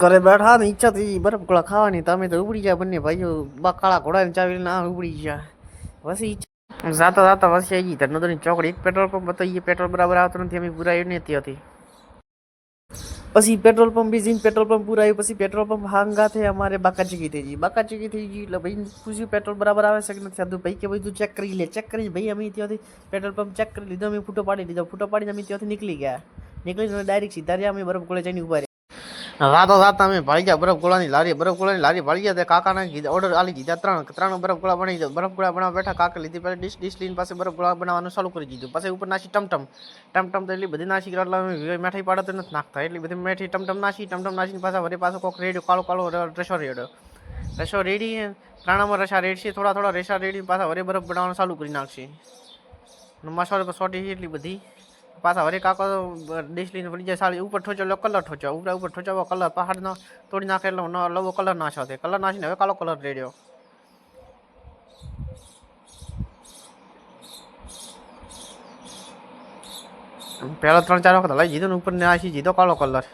ઘરે બેઠા ને ઈચ્છા થઈ બરફ ગોળા ખાવાની તમે તો ઉપડી ગયા બંને ભાઈઓ. બા કાળા ઘોડાને ચાવી ના ઉપડી ગયા. પછી ઈચ્છા જાતા જાતા વસી આવી ગઈ ધનોદરની ચોકડી એક પેટ્રોલ પંપ હતો એ પેટ્રોલ બરાબર આવતો નથી અમે પૂરાયું નથી હતી પછી પેટ્રોલ પંપ બી જઈને પેટ્રોલ પંપ પૂરાયું પછી પેટ્રોલ પંપ હાંગાથે અમારે બાકાચીકી થઈ ગઈ. બાકાચીકી થઈ ગઈ એટલે ભાઈ પૂછ્યું, પેટ્રોલ બરાબર આવે છે કે નથી? આવતું ભાઈ કે બધું ચેક કરી લે ચેક કરી ભાઈ, અમે ત્યાંથી પેટ્રોલ પંપ ચેક કરી લીધો, અમે ફૂટો પાડી લીધો, ફૂટો પાડીને અમે ત્યાંથી નીકળી ગયા. નીકળીને ડાયરેક્ટ સીધા રહ્યા, અમે બરફ ગોળે જઈને ઊભા રાતો રાત અમે ભાઈ ગયા બરફ ગોળાની લારી બરફ ગોળાની લારી ભાળી ગયા, તે કાકાને કીધા ઓર્ડર આલી દીધા, ત્રણ ત્રણ બરફ ગોળા બની ગયા બરફ ગોળા બનાવવા બેઠા, કાકા લીધી પહેલાં ડીશ ડીશ લઈને પાસે બરફ ગોળા બનાવવાનું ચાલુ કરી દીધું. પછી ઉપર નાસી ટમટમ. ટમટમ તો એટલી બધી નાસી એટલે અમે મેઠાઈ પાડે તો નથી નાખતા. એટલી બધી મેઠી ટમટમ નાસી, ટમટમ નાસીને પાછા વળી પાછો કોક રેડ્યો, કાળો કાળો રસો રેડ્યો. રેશો રેડી ત્રણમાં રસા રેડશે, થોડા થોડા રેસા રેડી પાછા વરે બરફ બનાવવાનું ચાલુ કરી નાખશે. મસાલો સોટી એટલી બધી. પાછા વરી કાકો ડીશ લઈને વળી જાય સાડી ઉપર ઠોચો કલર ઠોચો. ઉપર ઉપર ઠોચાવો કલર પહાડનો તોડી નાખે એટલે ન- લવો કલર નાશો તે કલર નાશીને હવે કાળો કલર રેડ્યો પહેલા ત્રણ ચાર વખત લઈ જીધો ને ઉપર નાખી જીધો કાળો કલર